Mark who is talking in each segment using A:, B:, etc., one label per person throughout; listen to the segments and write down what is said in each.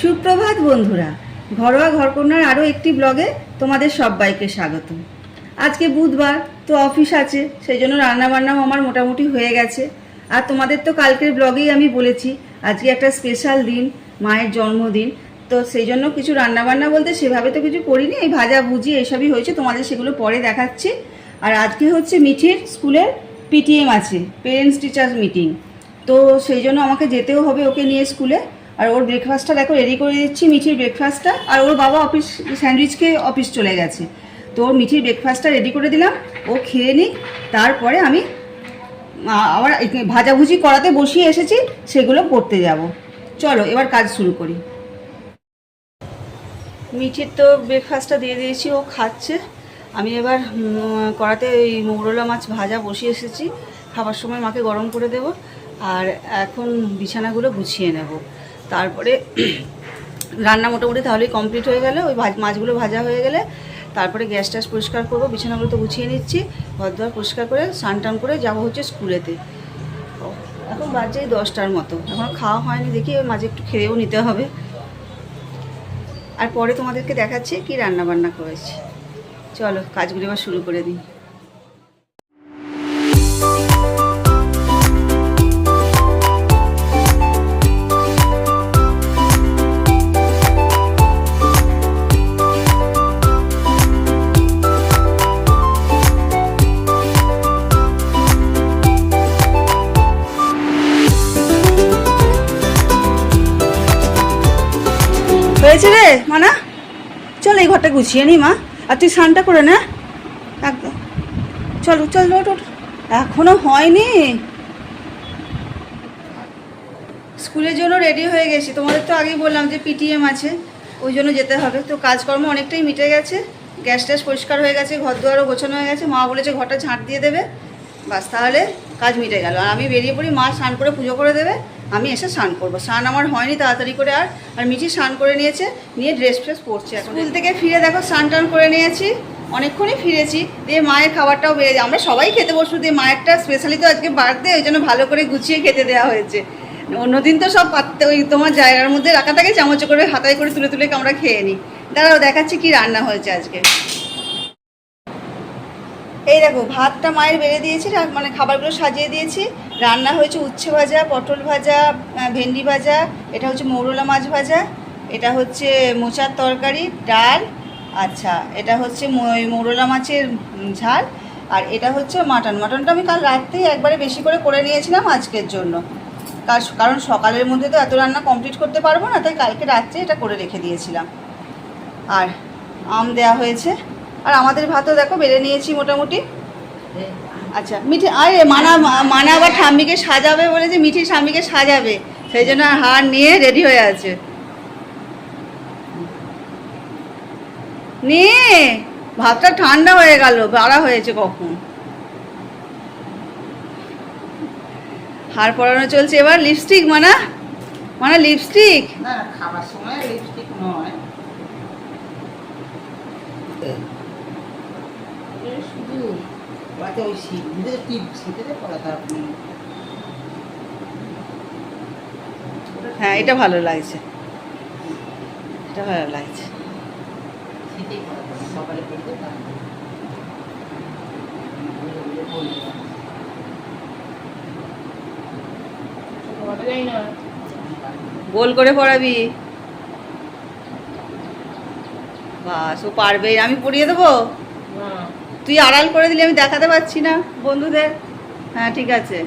A: সুপ্রভাত বন্ধুরা, ঘরোয়া ঘরকন্যার আরও একটি ব্লগে তোমাদের সবাইকে স্বাগত। আজকে বুধবার, তো অফিস আছে, সেই জন্য রান্নাবান্নাও আমার মোটামুটি হয়ে গেছে। আর তোমাদের তো কালকের ব্লগেই আমি বলেছি, আজকে একটা স্পেশাল দিন, মায়ের জন্মদিন, তো সেই জন্য কিছু রান্নাবান্না বলতে সেভাবে তো কিছু করিনি, এই ভাজা, ভুজি এসবই হয়েছে, তোমাদের সেগুলো পরে দেখাচ্ছি। আর আজকে হচ্ছে মিঠির স্কুলের পিটিএম আছে পেরেন্টস টিচার্স মিটিং তো সেই জন্য আমাকে যেতেও হবে ওকে নিয়ে স্কুলে। আর ওর ব্রেকফাস্টটা দেখো রেডি করে দিচ্ছি, মিঠির ব্রেকফাস্টটা আর ওর বাবা অফিস স্যান্ডউইচ খেয়ে অফিস চলে গেছে। তো ওর মিঠির ব্রেকফাস্টটা রেডি করে দিলাম, ও খেয়ে নিক, তারপরে আমি আবার ভাজাভুজি করাতে বসিয়ে এসেছি, সেগুলো করতে যাব। চলো, এবার কাজ শুরু করি। মিঠির তো ব্রেকফাস্টটা দিয়ে দিয়েছি, ও খাচ্ছে। আমি এবার কড়াতে ওই মৌরলা মাছ ভাজা বসিয়ে এসেছি। খাবার সময় মাকে গরম করে দেব, আর এখন বিছানাগুলো গুছিয়ে নেব। তারপরে রান্না মোটামুটি তাহলেই কমপ্লিট হয়ে গেলে। ওই মাছগুলো ভাজা হয়ে গেলে তারপরে গ্যাস ট্যাস পরিষ্কার করব, বিছানাগুলো তো গুছিয়ে নিচ্ছি ঘর দুয়ার পরিষ্কার করে, স্নান টান করে যাব হচ্ছে স্কুলেতে। এখন বাজে দশটার মতো। এখনও খাওয়া হয়নি, দেখি ওই মাঝে একটু খেয়েও নিতে হবে। আর পরে তোমাদেরকে দেখাচ্ছি কি রান্না বান্না করেছি। চলো, কাজগুলো এবার শুরু করে দিই। গুছিয়ে নি, মা। আর তুই স্নানটা করে না। একদম। চল চল ওঠ ওঠ এখনও হয়নি। স্কুলের জন্য রেডি হয়ে গেছি। তোমাদের তো আগেই বললাম যে পিটিএম আছে, ওই জন্য যেতে হবে। তো কাজকর্ম অনেকটাই মিটে গেছে। গ্যাস ট্যাস পরিষ্কার হয়ে গেছে ঘর দুয়ারও গোছানো হয়ে গেছে। মা বলেছে ঘরটা ঝাঁট দিয়ে দেবে। বাস, তাহলে কাজ মিটে গেল। আর আমি বেরিয়ে পড়ি, মা স্নান করে পুজো করে দেবে। আমি এসে স্নান করব। স্নান আমার হয়নি তাড়াতাড়ি করে আর আর মিঠি স্নান করে নিয়েছে নিয়ে ড্রেস ফ্রেস পরছে এখন। স্কুল থেকে ফিরে দেখো স্নান টান করে নিয়েছি অনেকক্ষণই ফিরেছি। দিয়ে মায়ের খাবারটাও বেড়ে যায়। আমরা সবাই খেতে বসবো দিয়ে মায়েরটা স্পেশালি তো আজকে বার্থডে ওই জন্য ভালো করে গুছিয়ে খেতে দেওয়া হয়েছে। অন্যদিন তো সব পাত্তে ওই তোমার জায়গার মধ্যে রাখা থাকে চামচ করে হাতায় করে তুলে তুলে আমরা খেয়ে নিই। দাঁড়াও দেখাচ্ছি কি রান্না হয়েছে আজকে। এই দেখো, ভাতটা মায়ের বেড়ে দিয়েছি মানে খাবারগুলো সাজিয়ে দিয়েছি। রান্না হয়েছে উচ্ছে ভাজা, পটল ভাজা ভেন্ডি ভাজা, এটা হচ্ছে মৌরলা মাছ ভাজা, এটা হচ্ছে মোচার তরকারি, ডাল আচ্ছা এটা হচ্ছে মৌরলা মাছের ঝাল, আর এটা হচ্ছে মাটন। মাটনটা আমি কাল রাত্রেই একবারে বেশি করে করে নিয়েছিলাম আজকের জন্য। কার- কারণ সকালের মধ্যে তো এত রান্না কমপ্লিট করতে পারব না, তাই কালকে রাত্রে এটা করে রেখে দিয়েছিলাম। আর আম দেয়া হয়েছে। আর আমাদের ভাতও দেখো বেড়ে নিয়েছি মোটামুটি। আচ্ছা মিঠে আরে মানা মানা আবার ঠাম্মিকে সাজাবে বলে যে মিঠি স্বামীকে সাজাবে। সেই জন্য হার নিয়ে রেডি হয়ে আছে। নিয়ে ভাতটা ঠান্ডা হয়ে গেল বাড়া হয়েছে কখন? হার পরানো চলছে এবার লিপস্টিক মানা? মানে লিপস্টিক
B: না খাবার সময় লিপস্টিক নয়। ওটাতে ওই শীত ভিতরে টিপ শীতেতে পড়া তার
A: হ্যাঁ এটা ভালো লাগছে। এটা ভালো লাগছে।
B: শীতেই সকালে পড়তে
A: গোল করে পড়াবি। বাস ও পারবে আমি পড়িয়ে দেবো? তুই আড়াল করে দিলে আমি দেখাতে পাচ্ছি না বন্ধুদের। হ্যাঁ ঠিক আছে।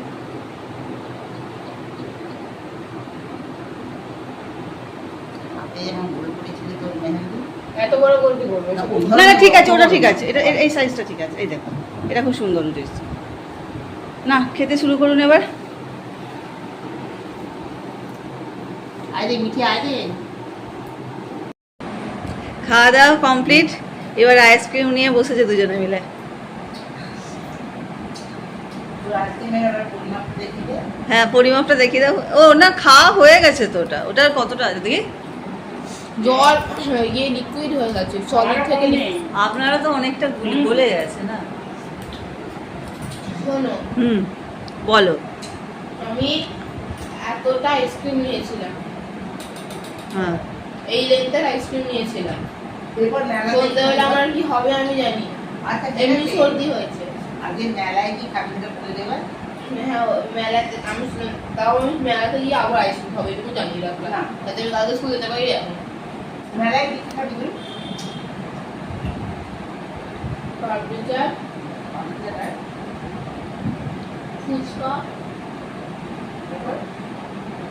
B: না,
A: না ঠিক ওটা ঠিক এটা এই সাইজটা ঠিক আছে। এই দেখো এটা খুব সুন্দর না খেতে শুরু করুন এবার। খাওয়া দাওয়া কমপ্লিট। এবার আইসক্রিম নিয়ে বসেছে দুজনে মিলে।
B: দেখি।
A: হ্যাঁ পরিমাপটা দেখিয়ে দাও। ও না খাওয়া হয়ে গেছে তো ওটা। ওটার কতটা আছে দেখি?
C: জল ইয়ে লিকুইড হয়ে গেছে সলিড থেকে
A: আপনারা তো অনেকটা গুলি- গলে গেছে না?
C: শোনো।
A: হুম বলো।
C: আমি এতটা আইসক্রিম নিয়েছিলাম।
A: হ্যাঁ।
C: এই লেন্থের আইসক্রিম নিয়েছিলাম। সন্ধ্যাবেলা আমার কি হবে আমি জানি।
B: আচ্ছা
C: এমনি সর্দি হয়েছে।
B: আজকে মেলায় কি খাবি না দেবে
C: হ্যাঁ? মেলাতে আমি তাও আমি মেলাতে গিয়ে আবার আইসক্রিম খাব এটুকু জানিয়ে রাখলাম।
B: না।
C: আমি কালকে স্কুল যেতে পারি এখন?
B: মেলায় কি খাবি তুই
C: পারপিচার ফুচকা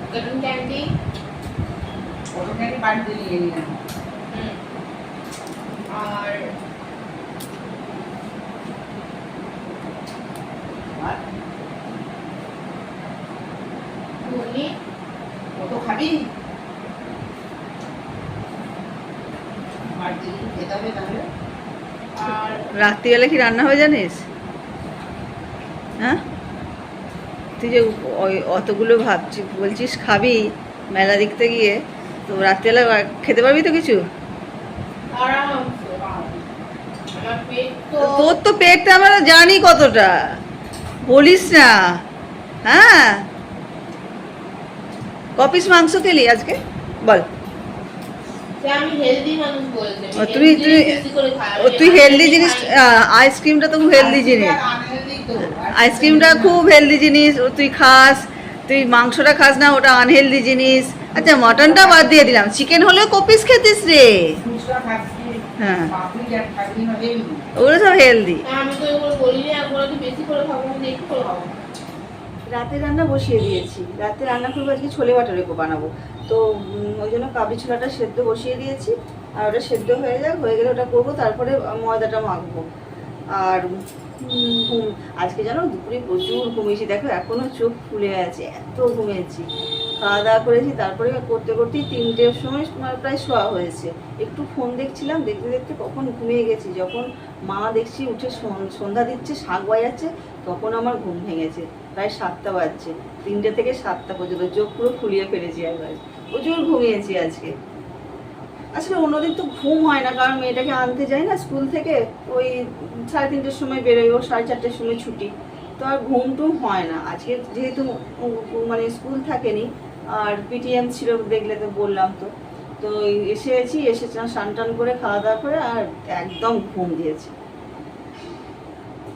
C: কটন ক্যান্ডি
B: ওখানে বাড়িতে নিয়ে নিলাম
C: আর
B: আর
C: ঘুগনি
B: কত খাবি বাড়িতে গিয়ে খেতে হবে তাহলে
C: আর
A: রাত্রিবেলা কি রান্না হবে জানিস? হ্যাঁ? তুই যে অতগুলো ভাবছিস বলছিস খাবি মেলা দেখতে গিয়ে, তো রাত্রিবেলা খেতে পারবি তো কিছু? তোর তো পেটটা আমরা জানি কতটা। বলিস না। হ্যাঁ? কপিস মাংস খেলি আজকে? বল
C: সে আমি হেলদি মানুষ বলছে
A: ও, তুই- তুই- ও তুই হেলদি জিনিস আইসক্রিমটা তো খুব হেলদি জিনিস। আইসক্রিমটা খুব হেলদি জিনিস। ও তুই খাস। তুই মাংসটা খাস না ওটা আনহেলদি জিনিস। আচ্ছা মটনটা বাদ দিয়ে দিলাম। চিকেন হলেও কপিস খেতিস রে। হ্যাঁ। ওগুলো সব হেলদি
C: আমি তো এগুলো বলিনি বেশি করে খাব আমি একটু করে খাব
A: রাতে রান্না বসিয়ে দিয়েছি। রাতে রান্না করব, আজকে ছোলে বাটারে বানাবো। তো ওই জন্য কাবলি ছোলাটা সেদ্ধ বসিয়ে দিয়েছি। আর ওটা সেদ্ধ হয়ে যাক, হয়ে গেলে ওটা করব, তারপরে ময়দাটা মাখবো। আর ঘুম, আজকে জানো দুপুরে প্রচুর ঘুমিয়েছি দেখো এখনও চোখ ফুলে আছে, এত ঘুমিয়েছি খাওয়া দাওয়া করেছি, তারপরে করতে, করতেই তিনটের সময় প্রায় শোয়া হয়েছে। একটু ফোন দেখছিলাম, দেখতে দেখতে কখন ঘুমিয়ে গেছি। যখন মা দেখছি উঠে সন- সন্ধ্যা দিচ্ছে, শাক বাজাচ্ছে, তখন আমার ঘুম ভেঙেছে। প্রায় সাতটা বাজছে, তিনটে থেকে সাতটা পর্যন্ত, চোখ পুরো ফুলিয়ে ফেলেছি একবার। প্রচুর ঘুমিয়েছি আজকে। আসলে অন্যদিন তো ঘুম হয় না, কারণ মেয়েটাকে আনতে যাই না স্কুল থেকে, ওই সাড়ে তিনটের সময় বেরোই, ও সাড়ে চারটের সময় ছুটি। তো আর ঘুম টুম হয় না। আজকে যেহেতু মানে স্কুল থাকেনি, আর পিটিএম ছিল দেখলে তো বললাম তো। তো এসেছি এসে স্নান টান করে, খাওয়া দাওয়া করে, আর একদম ঘুম দিয়েছি।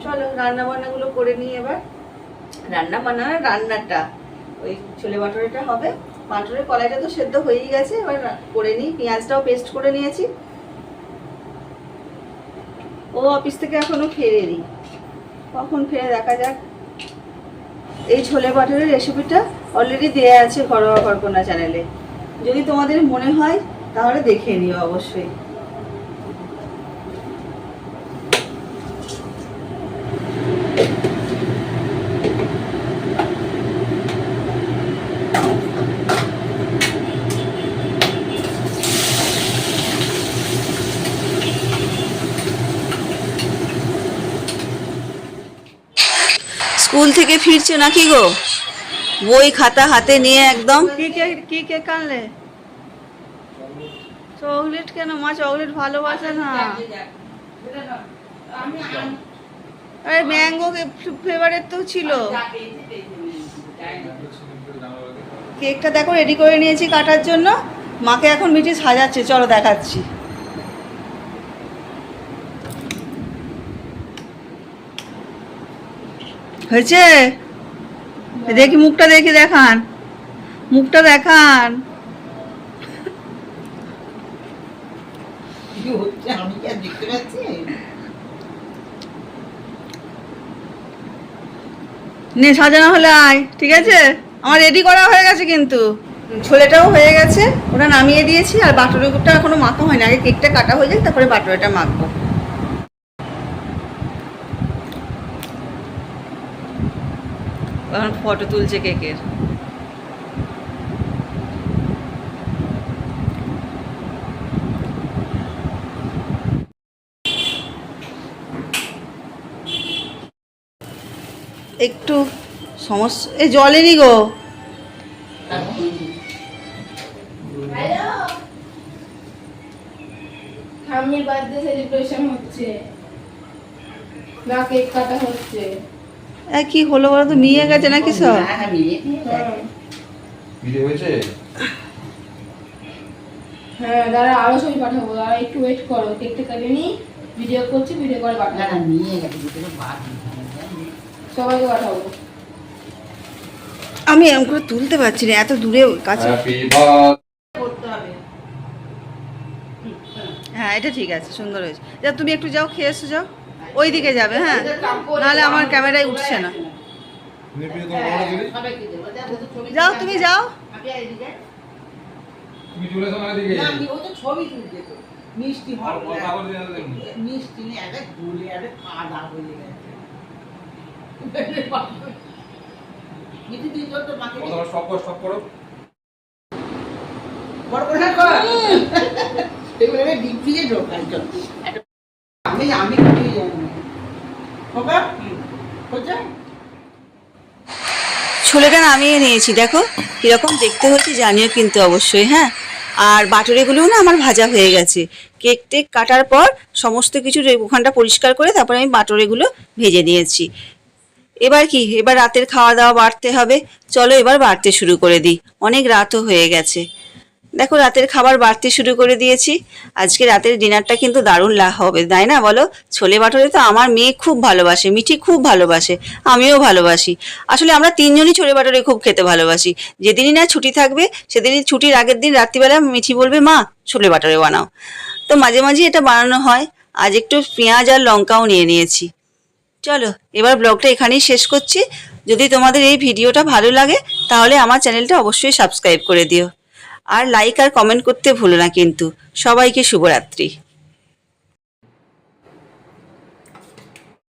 A: চলো রান্না বান্নাগুলো করে নিই এবার। রান্না বান্না মানে রান্নাটা। ওই ছোলে বাটরেটা হবে। বাটরের কলাইটা তো সেদ্ধ হয়েই গেছে, এবার করে নিই। পেঁয়াজটাও পেস্ট করে নিয়েছি। ও অফিস থেকে এখনও ফেরেনি। কখন ফেরে দেখা যাক। এই ছোলে বাটরের রেসিপিটা অলরেডি দেয়া আছে ঘরোয়া ঘরকন্যা চ্যানেলে যদি তোমাদের মনে হয় তাহলে দেখে নিও অবশ্যই। স্কুল থেকে ফিরছো নাকি গো? বই খাতা হাতে নিয়ে একদম। কি কে কি কে কানলে? চকলেট কেন? মা চকলেট ভালোবাসে না। আরে ম্যাঙ্গো ফ্লেভারের তো ছিল। কেকটা দেখো রেডি করে নিয়েছি কাটার জন্য। মাকে এখন মিটি সাজাচ্ছে, চলো দেখাচ্ছি। হয়েছে? দেখি মুখটা দেখি দেখান। মুখটা দেখান। নে সাজানো হলে আয় ঠিক আছে? আমার রেডি করা হয়ে গেছে কিন্তু। ছোলেটাও হয়ে গেছে ওটা নামিয়ে দিয়েছি আর বাটুরিটা এখনও মাখা হয়নি। আগে কেকটা কাটা হয়ে যায় তারপরে বাটুরিটা মাখবো। এখন ফটো তুলছে কেকের একটু সমস্যা এই জলেনি গো।
C: ঠাম্মির বার্থডে সেলিব্রেশন হচ্ছে। না কেক কাটা হচ্ছে।
A: এ, কি হলো বলো তো? মিয়ে গেছে নাকি সব?
B: হ্যাঁ, আমি
C: হ্যাঁ।
D: হয়েছে?
C: হ্যাঁ দাঁড়া আরও ছবি পাঠাবো। দাঁড়া একটু ওয়েট করো। কেকটা কেটে নি? ভিডিও করছি ভিডিও করে পাঠাবো।
B: না নিয়ে গেছে ভিতরে
C: সবাইকে পাঠাবো।
A: আমি এরকম করে তুলতে পারছি না এত দূরে কাছে। হ্যাঁ এটা ঠিক আছে সুন্দর হয়েছে। যা তুমি একটু যাও খেয়ে এসো যাও। ওই দিকে যাবে হ্যাঁ। নাহলে আমার ক্যামেরায় উঠছে না। যাও তুমি যাও।
B: আমি মিষ্টি। মিষ্টি নিয়ে এক দূরে এক কাদা হয়ে গেছে মিষ্টি দিন তো মাকে
D: কথা সব করো সব করো
B: বড় করে কর এগুলো আমি ডিপ ফ্রিজে ঢোকাই চল আমি আমি কিছুই জানি না বাবা হচ্ছে
A: ছোলেটা নামিয়ে নিয়েছি? দেখো, কীরকম দেখতে হচ্ছে জানিও কিন্তু অবশ্যই হ্যাঁ? আর বাটরেগুলোও না আমার ভাজা হয়ে গেছে। কেক টেক কাটার পর সমস্ত কিছু ওখানটা পরিষ্কার করে তারপরে আমি বাটরেগুলো ভেজে নিয়েছি। এবার কি? এবার রাতের খাওয়া দাওয়া বাড়তে হবে। চলো এবার বাড়তে শুরু করে দিই। অনেক রাতও হয়ে গেছে। দেখো, রাতের খাবার বাড়তে শুরু করে দিয়েছি। আজকে রাতের ডিনারটা কিন্তু দারুণ লা হবে, তাই না বলো? ছোলে বাটরে তো আমার মেয়ে খুব ভালোবাসে, মিঠি খুব ভালোবাসে, আমিও ভালোবাসি। আসলে আমরা তিনজনই ছোলে বাটরে খুব খেতে ভালোবাসি। যেদিনই না ছুটি থাকবে, সেদিনই ছুটির আগের দিন রাত্রিবেলা মিঠি বলবে, মা, ছোলে বাটরে বানাও। তো মাঝে মাঝে এটা বানানো হয়। আজ একটু পেঁয়াজ আর লঙ্কাও নিয়ে নিয়েছি। চলো, এবার ব্লগটা এখানেই শেষ করছি। যদি তোমাদের এই ভিডিওটা ভালো লাগে, তাহলে আমার চ্যানেলটা অবশ্যই সাবস্ক্রাইব করে দিও। আর লাইক আর কমেন্ট করতে ভুলো না কিন্তু। সবাইকে শুভরাত্রি।